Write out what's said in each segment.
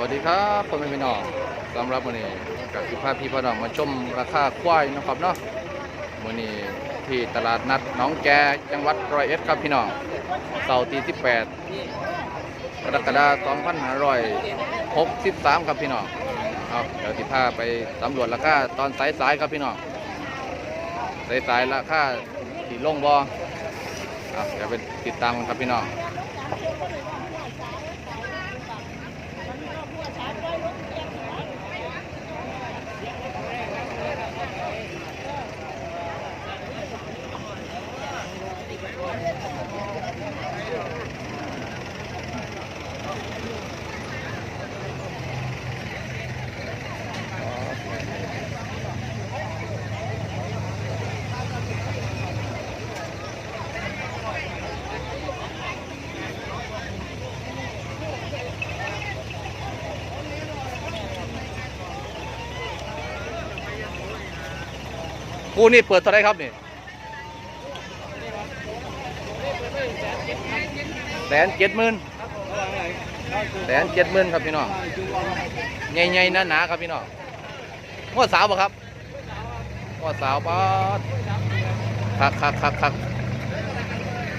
วัสดีครับพ่อแม่พี่น้องสำหรับวันนี้กับสิพาพี่พ่อน้องมาชมราคาควายนะครับเนาะวันนี้ที่ตลาดนัดหนองแกจังหวัดร้อยเอ็ดครับพี่น้องเสาร์ที่18กรกฎาคม2563 ครับพี่น้องเอาเดี๋ยวสิพาไปสำรวจราคาตอนสายๆครับพี่น้องสายๆราคาที่ลงบอเอาเดี๋ยวไปติดตามกันครับพี่น้อง กูนี่เปิดเท่าไรครับนี่แสนเจ็ดหมื่นแสนเจ็ดหมื่นครับพี่น้องใหญ่ๆหนาๆครับพี่น้องงวดสาวปะครับงวดสาวป๊าดคักคักคักคัก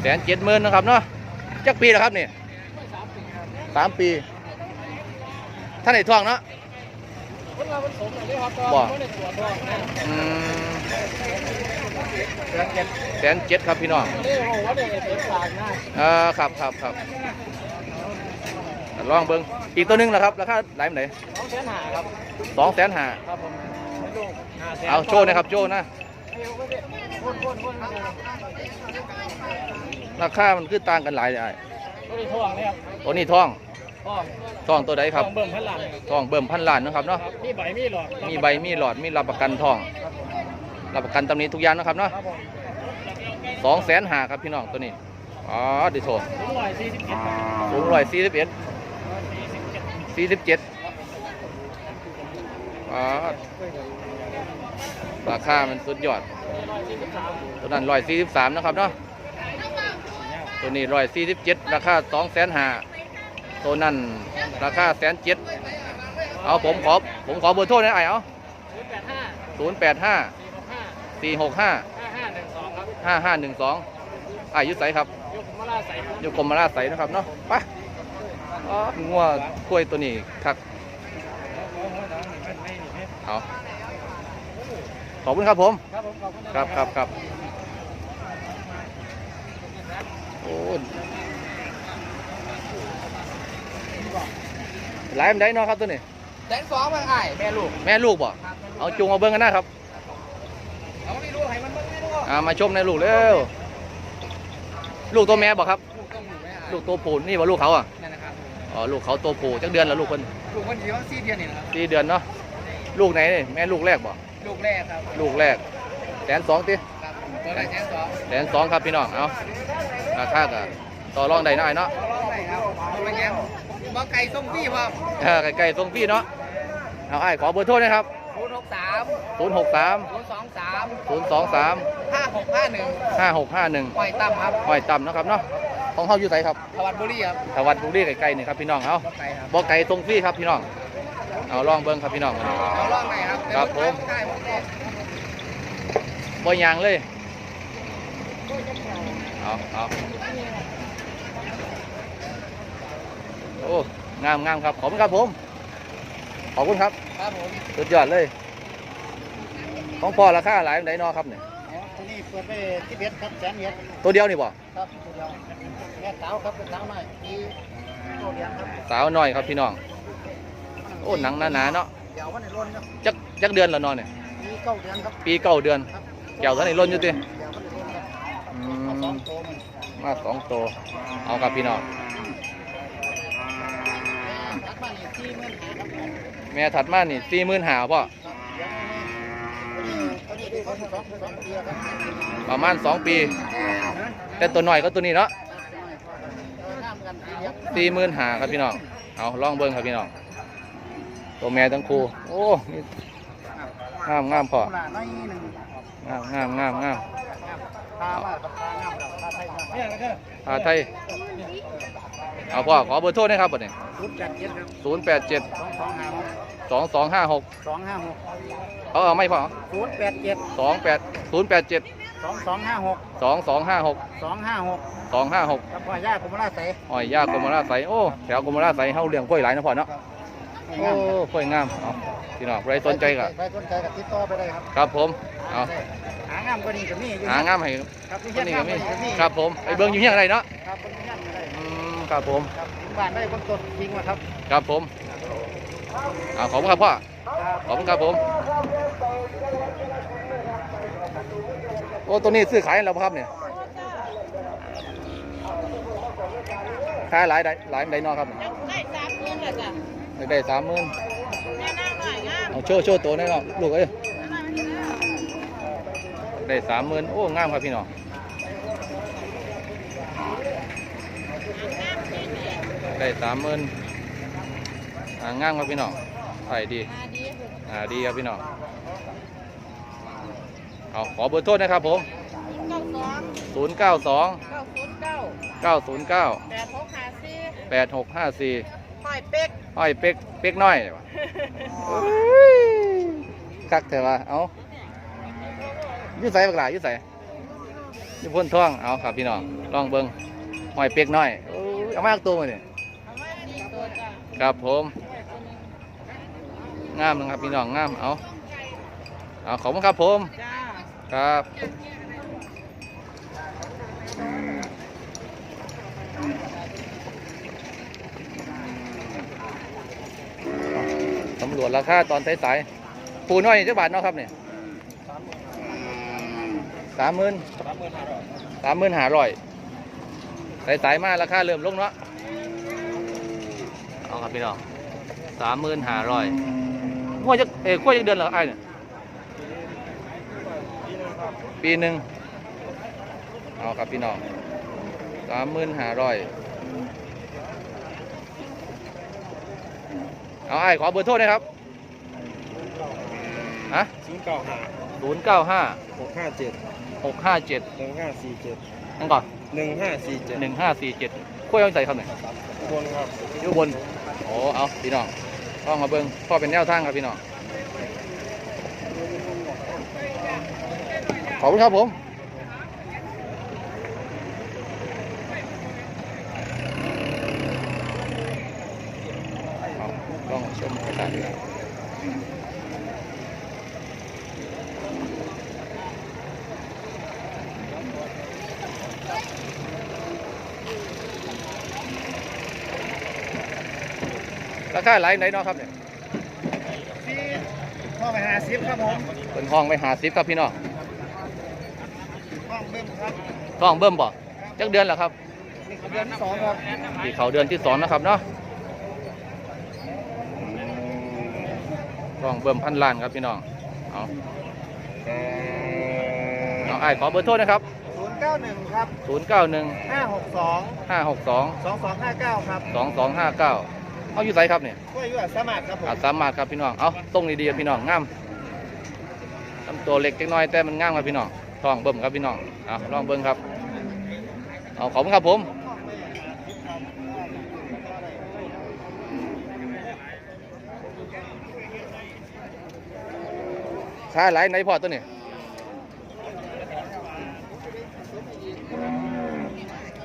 แสนเจ็ดหมื่นนะครับเนาะจักปีแล้วครับนี่สามปีท่านไหนทองเนาะ คนเราผสมหน่อยด้วยครับบ่ไม่ได้ตรวจด้วยนะอืมเดือนเจ็ดแสนเจ็ดครับพี่น้องนี่โอ้โหว่าเด็กเจ็ดฝากนะเออครับครับครับลองเบิ้งอีกตัวหนึงนะครับราคาหลายไหนสองแสนหาครับสองแสนห้าครับผมให้ลูกห้าแสนเอาโชว์นะครับโชว์นะเอวก็ได้พ่นพ่นพ่นพ่นราคามันคือต่างกันหลายเลยอ้ายก็ได้ท่วงเนี่ยครับตัวนี้ท่อง ท่องท่องตัวใดครับท่องเบิ่มพันหลังครับท่องเบิ่มพันล้านนะครับเนาะมีใบมีหลอดมีใบมีหลอดมีรับประกันท่องครับผมรับประกันตำหนี้ทุกอย่างนะครับเนาะครับผมสองแสนห้าครับพี่น้องตัวนี้อ๋อดิโชสูงร้อยสี่สิบเจ็ดครับสูงร้อยสี่สิบเอ็ดสี่สิบเจ็ดสี่สิบเจ็ดอ๋อราคามันสุดยอดร้อยสี่สิบสามตัวนั้นร้อยสี่สิบสามนะครับเนาะตัวนี้ร้อยสี่สิบเจ็ดราคาสองแสนห้า ตัวนั้นราคาแสนเจ็ดเอาผมขอผมขอเบอร์โทรหนะไอ้เอาศูนย์แปดห้าศูนย์แปดห้าสี่หกห้าสี่หกห้าห้าห้าหนึ่งสองครับห้าห้าหนึ่งสองอายุไสครับยกมาลาใส่ครับอยู่กรมราชไสนะครับเนาะไปอ๋องัวกล้วยตัวนี้ครับเอาขอบคุณครับผม ครับผมขอบคุณคนะรับครับครับโอ้ หลายมันได้เนาะครับตัวนี้แสนสองมาไอ้แม่ลูกแม่ลูกบ่เอาจุงเอาเบิ้งกันนะครับเอาไม่รู้ให้มันเบิ่งไม่รู้อ่ามาชมในลูกเร็วลูกตัวแม่บ่ครับ ลูกต้องอยู่ไหมอะลูกตัวผู้นี่ว่าลูกเขาอะนั่นนะครับอ๋อลูกเขาตัวผู้จักเดือนแล้วลูกคนลูกวันที่ว่าสี่เดือนนี่นะครับสี่เดือนเนาะลูกไหนนี่แม่ลูกแรกบ่ลูกแรกครับลูกแรกแสนสองติครับตัวไหนแสนสองแสนสองครับพี่น้องเอาราคาก็ต่อรองได้หน่อยเนาะขอร้องหน่อยครับตัวละแง้ม บ่ไก่ส้มพี่พ่อเออใกล้ๆตรงพี่เนาะเอาไอ้ายขอเบอร์โทรนะครับ ศูนย์หกสาม0 6 3 ศูนย์สองสาม0 2 3 ห้าหกห้าหนึ่ง5 6 5 1ปล่อยต่ำครับห้อยต่ำเนาะครับเนาะของเฮาอยู่ไสครับทวัดบุรีครับถวัดบุรีใกล้ๆนี่ครับพี่น้องเอาบ่ไก่ครับบ่ไก่ตรงพี่ครับพี่น้องเอาลองเบิ่งครับพี่น้องขอร้องหน่อยครับครับผมใช่ผมเนี่ยบ่ยางเลย เอาเอา โอ้ งามงามครับ ขอบคุณครับผม ขอบคุณครับ ครับผมสุดยอดเลย ของพ่อราคาหลายไหนเนอครับเนี่ยอ๋อตัวนี้เปิดไปที่เบ็ดครับแสนเอ็ดตัวเดียวนี่บ่ครับตัวเดียวแม่สาวครับเป็นสาวใหม่มีตัวเลี้ยงครับสาวน้อยครับพี่น้อง โอ้หนังหนาๆเนาะเดี๋ยววันนี้ล้นครับจักจักเดือนแล้วเนอนเนี่ยมีเก้าเดือนครับปีเก้าเดือนครับเกี่ยวท่านในล้นอยู่ติเดี๋ยววันนี้ล้นครับอืเอาสองมตัวมันมาสองตัวเอาครับพี่น้อง ทั กบ้านอีกที่เงินหาครับแม่ถัดมานี่สี่หมื่นหาพ่อตัวนี้ตัวนี้สองสองเดือนครับประมาณสองปี แต่ตัวน้อยก็ตัวนี้เนาะข้ามกันทีเดียวสี่หมื่นหาครับพี่น้องเอาลองเบิ้งครับพี่น้องตัวแม่ทั้งคู่โอ้นี่งามงามพ่อหน้าน้อยหนึ่งงามงามงามงามพามากับพางามกับพาไทยเนี่ยก็พาไทยเอาพ่อขอเบอร์โทรหนะครับบัดนี้ศูนย์แปดเจ็ดครับศูนย์แปดเจ็ดสองสองห้าหกสองสองห้าหกสองห้าหกเอาเอาไม่พอศูนย์แปดเจ็ดสองแปดศูนย์แปดเจ็ดสองสองห้าหกสองสองห้าหกสองห้าหกสองห้าหกกับพ่อย่ากุมราใสอ้อยยากกรมราใสโอ้แถวกรมราใสเฮาเลี้ยงกล้วยหลายนะพ่อเนาะโอ้กล้วยงามเอาพี่น้องใครสนใจก็ใครสนใจก็ติดต่อไปได้ครับครับผมเอาหางามกว่านี้ก็มีอยู่หางามให้ครับที่ตัวเฮี้ยนี้งาก็มกมีว่านี้ก็มีครับผมไปเบิ่งอยู่เฮียงไรเนาะครับเป็นเฮี้ยงก็ได้อืม ครับผมครับถึงบ้านได้เบนต้นจริงมาครับ ครับผมเอาขอบคุณครับพ่อครับขอบคุณครับผม โอ้ตัวนี้ซื้อขายแล้วบ่ครับเนี่ยขายหลายได้หลายได้เนอครับได้สามหมื่นเลยจ้ะได้สามหมื่นแม่นั่งหน่อยงามเอาโชว์โชว์ตัวหนี่อยเนาะลูกเอ้ยได้สามหมื่นโอ้งามครับพี่น้อง ได้สามหมื่นอ่างามครับพี่น้องใส่ดีมาดีอ่าดีครับพี่น้องเอาขอเบอร์โทษนะครับผมศูนย์เก้าสอง092เก้าศูนย์เก้า909แปดหกห้าสี่8654หอยเป็กห้อยเป็กเป็กน้อยว่ะคักเถอะวะเอาอยุ่ใส่บักหลาอยุ่ใส่อยุ่พ้นท้องเอาครับพี่น้องลองเบิ้งห้อยเป็กน้อยโอ้ยเอามากตัวมาเนี่ย ครับผมงามนะครับพี่น้องงามเอาเอาขอบคุณครับผมครับตำรวจราคาตอนสายๆปูน้อยเจ้าบาทเนาะครับเนี่ยสามหมื่นสามหมื่นห้าร้อยสายๆมาราคาเริ่มลงเนาะ ครับพี่น้องสามหมื่นห้าร้อยกล้วยจะเอ้ยกล้วยจะเดือนเหรอไอ้เนี่ยปีหนึ่งเอาครับพี่น้องสามหมื่นห้าร้อยเอาไอ้ขอเบอร์โทษนะครับฮะศูนย์เก้าห้าศูนย์เก้าห้าหกห้าเจ็ดหกห้าเจ็ดหนึ่งห้าสี่เจ็ดนั่นก่อนหนึ่งห้าสี่เจ็ดหนึ่งห้าสี่เจ็ดกล้วยเอาใส่ครับหน่อยบนครับอยู่บน โอ้เอาพี่น้องต้องมาเบิ้งพ่อเป็นแนวทางครับพี่น้องขอบคุณครับผมต้องชมสถานที่ ราคาหลายไหนเนาะครับเนี่ยที่พ่อไปหาซิปครับผมเป็นห้องไปหาซิปครับพี่น้องห้องเบิ้มครับห้องเบิ่มบ่จักเดือนแล้วครับนี่เดือนสองครับที่เขาเดือนที่สองนะครับเนาะห้องเบิ่มพันล้านครับพี่น้องเอาเอาไอ้ายขอเบอร์โทษนะครับศูนย์เก้าหนึ่งครับ091ห้าหกสอง562สองสองห้าเก้าครับ2259 เอาอยู่ไสครับเนี่ยก็อยู่อัสสมัครครับผมอาจสามารถครับพี่น้อง เอาตรงดีๆครับพี่น้องงามลำตัวเล็กจักหน้อยแต่มันงามครับพี่น้องท้องเบิ่มครับพี่น้องเอาลองเบิ่งครับ เอาขอบคุณครับผม ขายหลายไหนพอตัวนี้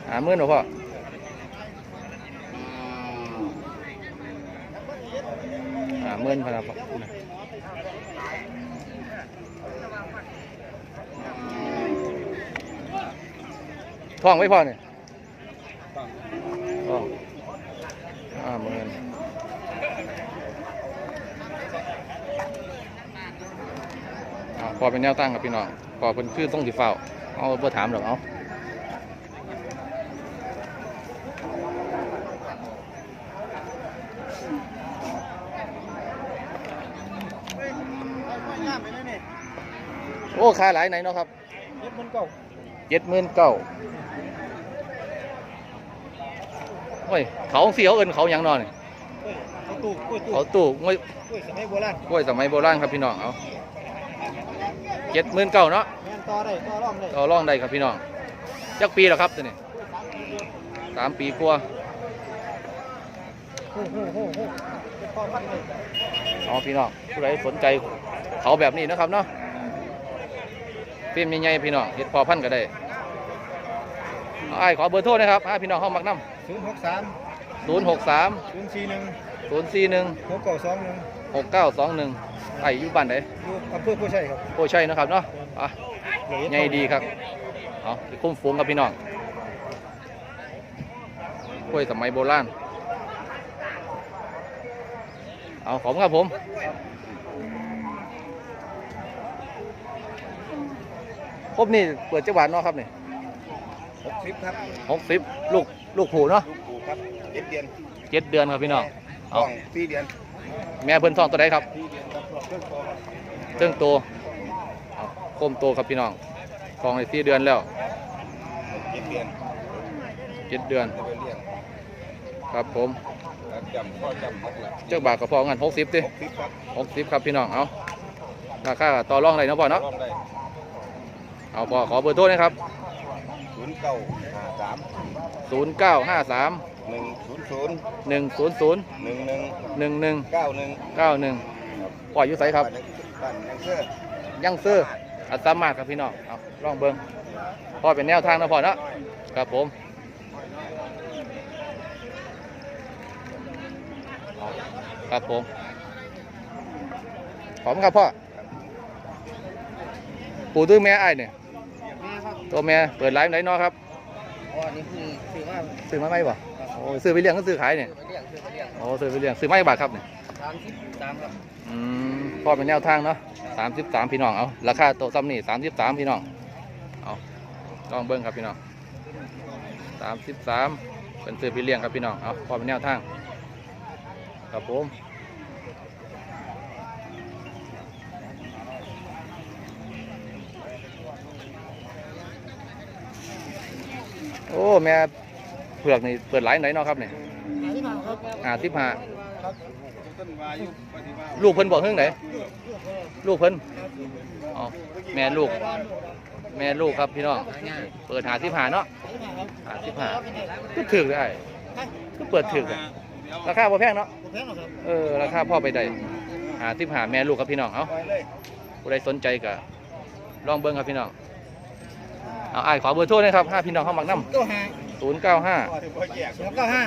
หาหมื่นหรอพ่อ หมื่นพนะพ่อท่องไว้พอเนี่ยท่องห้าหมื่นพอเป็นแนวตั้งครับพี่น้องพอเป็นชื่อต้องสีฟ้าเอาเพื่อถามหรอกเอา อ้ขายหลายไหนเนาะครับเย็บมันเก่าเจ็ดหมื่นเก้าโอ้ยเขาเสียวเอินเขาหยังนอนเขาตู้กล้วยตู้เขาตู้งวยกล้วยสมัยโบราณกล้วยสมัยโบราณครับพี่น้องเอาเจ็ดหมื่นเก้าเนาะแม่นต่อได้ต่อรอบได้ต่อรองได้ครับพี่น้องจักปีแล้วครับตัวนี้สามปีกว่าโอ้โหโอ้โหเป็นพ่อพันธุ์เลยเอาพี่น้องผู้ใดสนใจเขาแบบนี้นะครับเนาะ ฟิล์มใหญ่ๆพี่น้องเห็ดพอพันธุ์ก็ได้เอาไอ้ายขอเบอร์โทรนะครับให้พี่น้องเข้ามักน้ศูนย์หกสามำศูนย์หกสามศูนย์สี่หนึ่งศูนย์สี่หนึ่งหกเก้าสองหนึ่งหกเก้าสองหนึ่งไอ้อยู่บ้านไหนอยู่อำเภอผู้ใช่ครับโอ้ใช่นะครับเนาะอะ ใหญ่ดีครับเอาไปคุ้มฟูงกับพี่น้องกล้วยสมัยโบราณ เอาขอบคุณครับผม ครบนี่เปิดจังหวัดเนาะครับนี่หกสิบครับหกสิบลูกลูกผูเนาะลูกปู่ครับเจ็ดเดือนเจ็ดเดือนครับพี่น้องท้เอาองสี่เดือน แม่เพิ่นทองตัวใดครับสี่เดือนครับเครื่องคอครับเรื่องโตเอาโคมโตครับพี่น้องทองในสี่เดือนแล้วเจ็ดเดือนเจ็ดเดือนจะไปเลี้ยงครับผมแล้วจำข้อจำมัดละเจ้าบาทก็พอกันหกสิบดิหกสิบครับหกสิบครับพี่น้องเอาราคาต่อรองอะไรเนาะพ่อเนาะร่วมได้ เอาพ่อขอเบอร์โทรนะครับศูนย์เก้าห้าสามศูนย์เก้าห้าสามหนึ่งศูนย์ศูนย์หนึ่งศูนย์ศูนย์หนึ่งหนึ่งหนึ่งหนึ่งเก้าหนึ่งเก้าหนึ่งพ่ออยู่ไสครับบ้านยังเชื่อยังซื้ออัตมาศครับพี่น้องเอาลองเบิ้งพ่อเป็นแนวทางนะพ่อเนาะครับผมเอาครับผมขอบคุณครับพ่อปู่ตื้อแม่ไอ้ายเนี่ยแม่ครับ ตัวแม่เปิดไลฟ์ไหนเนาะครับอ๋อนี่คือถือว่าซื้อมาไหมบ่โอ้ซื้อไปเลี้ยงก็ซื้อขายเนี่ยไปเลี้ยงซื้อไปเลี้ยงโอ้ซื้อไปเลี้ยงซื้อไม่บาทครับเนี่ยสามสิบสามครับอืมพ่อเป็นแนวทางเนาะสามสิบสามพี่น้องเอาราคาโต๊ะซ้ำนี่สามสิบสามพี่น้องเอาลองเบิ้งครับพี่น้องสามสิบสามเป็นซื้อไปเลี้ยงครับพี่น้องเอาพ่อเป็นแนวทางครับผม โอ้แม่เผือกนี่เปิดไลน์ไหนเนาะครับเนี่ยที่มาครับอ่าสิบห้าครับต้นวายุปฏิบัติลูกเพิ่นบอกเรื่องไหนลูกเพิ่นอ๋อแม่ลูก แม่ลูกครับพี่น้องเปิดหาสิบหาเนาะหาสิบหาก็ถือได้ก็เปิดถือได้ราคาพอแพงเนาะผมแพงหรอครับเออราคาพ่อไปได้หาสิบหาแม่ลูกครับพี่น้องเอาปล่อยเลยผู้ใดสนใจก็ลองเบิ้งครับพี่น้อง เอาไอ้ายขอเบอร์โทรหนะครับห้าพี่น้องเข้ามักน้ตัวห้าำศูนย์เก้าห้าสองเก้าห้า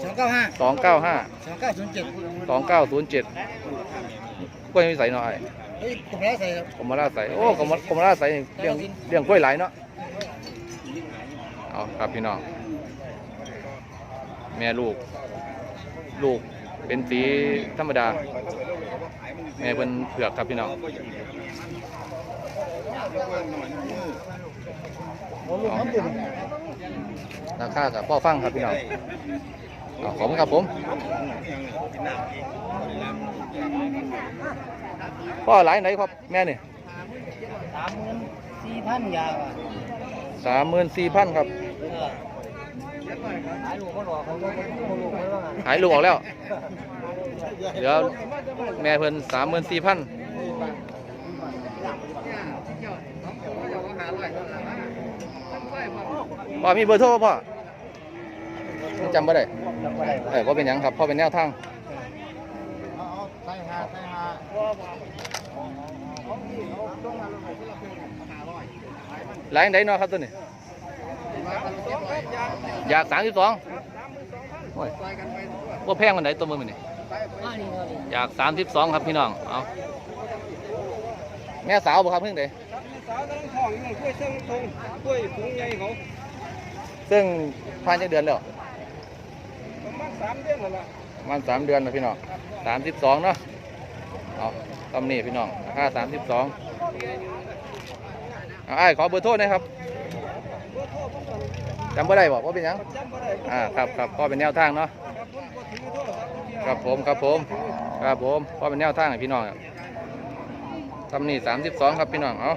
สองเก้าห้าสองเก้าห้าสองเก้าศูนย์เจ็ดสองเก้าศูนย์เจ็ดกล้วยมีใส่หน่อยเฮ้ยผมแล้วใส่ครับกรมราชใส่โอ้กรมกรมราชใส่นี่เลี้ยงเลี้ยงกล้วยไหลายเนาะเอาครับพี่น้องแม่ลูก ลูกเป็นสีธรรมดาแม่เป็นเผือกครับพี่น้องโอ้ลูกน้ำดื่ม ราคากับพ่อฟังครับพี่น้องเอาขอบคุณครับผม พ่อหลายไหนครับแม่เนี่ยสามหมื่นสี่พันยาวสามหมื่นสี่พันครับขายลูกเขาหลอกเขาก็ลูกเขาว่าไงหายลูกออกแล้ว เดี๋ยวแม่เพิ่นสามหมื่นสี่พัน พ่อมีเบอร์โทรบ่พ่อจำบ่ได้จำไม่ได้เออว่าเป็นหยังครับพ่อเป็นแนวทางเอาใส่หาใส่หาหลายไหนเนาะครับตัวนี้อยากสามสิบสองว่าแพงมันไหนตัวมือมันนี่อยากสามสิบสองครับพี่น้องเอาแม่สาวบ่ครับเพิ่งเดสาวทั้งท้องยังกล้วยเส้นทงกล้วยถุงใหญ่เขา ซึ่งผ่านจากเดือนแล้วประมาณสามเดือนแล้วล่ะประมันสามเดือนแล้วพี่น้องสามสิบสองเนาะเอาตำนี่พี่น้องราคาสามสิบสองเอาไอ้ายขอเบอร์โทรหนะครับจำบ่ได้บอกว่าเป็นหยังจำไม่ได้อ่าครับครับก็เป็นแนวทางเนาะครับผมก็ถือโทรศัพท์ครับผมครับผมครับผมก็เป็นแนวทางให้พี่น้องครับตำนี่สามสิบสองครับพี่น้องเอา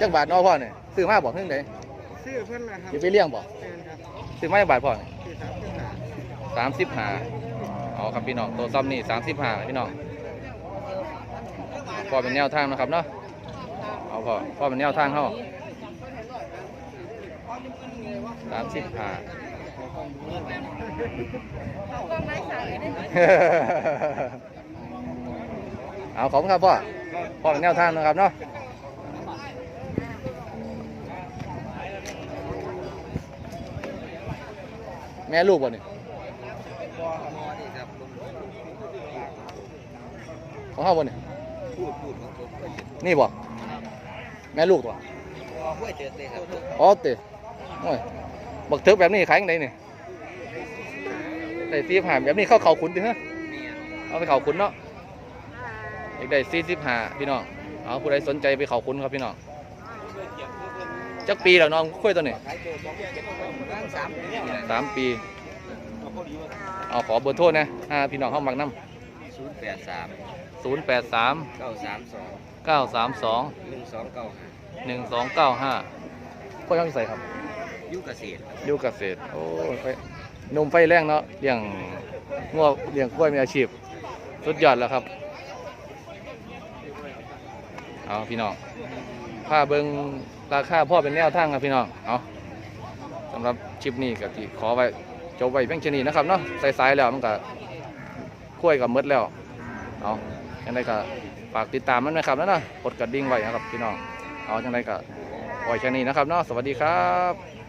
จักบาทเนอพ่อเนี่ยซื้อมาบอกเพิ่งไหนซื้อเพิ่นนะครับจะไปเลี้ยงบอกเพิ่นครับซื้อมาจักบาทพ่อเนี่ยซื้อสามเพิ่นหาสามสิบห้าเอาครับพี่น้องตัวซ้ำนี่สามสิบห้าพี่น้องก็เป็นแนวทางนะครับเนาะเอาพอพอเป็นแนวทางเขาสามสิบห้าก็ไม่ใส่ได้ไหม เอาขอบคุณครับพ่อพ่อเป็นแนวทางนะครับเนาะแม่ลูกบ่นี่ของเขาบ่นี่พูดพูดของผมก็เห็นนี่บ่แม่ลูกตัวพอห้วยเจอเลยครับอ๋อเตะโอ้ยบักเถิกแบบนี้ขายยังไงนี่ได้สี่สิบห้าแบบนี้เข้าเขาขุนดิฮะเอาไปเขาขุนเนาะ อีกได้สี่สิบห้าพี่น้องเอาผู้ใดสนใจไปเขาขุนครับพี่น้องจักปีแล้วน้องคุยตัวนี้ขายตัวสองเจ็ดบ้างสามปีนี่แหละสามปีเอาขอเบอร์โทษนะห้าพี่น้องเข้ามักน้ศูนย์แปดสามำศูนย์แปดสามเก้าสามสองเก้าสามสองหนึ่งสองเก้าห้าหนึ่งสองเก้าห้าพ่อยังใส่ครับยุคเกษตรอยู่เกษตรโอ้ยไฟหนุ่มไฟแรงเนาะเลี้ยงงัวเลี้ยงกล้วยมีอาชีพ สุดยอดแล้วครับ เอาพี่น้องผ้าเบิงราคาพ่อเป็นแนวทางครับพี่น้องเอาสำหรับชิปนี้ก็ที่ขอไว้จบไว้เพียงชนีนะครับเนาะสายๆแล้วมันก็กล้วยกับมดแล้วเอายังไงก็ฝากติดตามมันนะครับนะนะกดกระดิ่งไว้นะครับพี่น้องเอายังไงก็ปล่อยแค่นี้นะครับเนาะสวัสดีครับ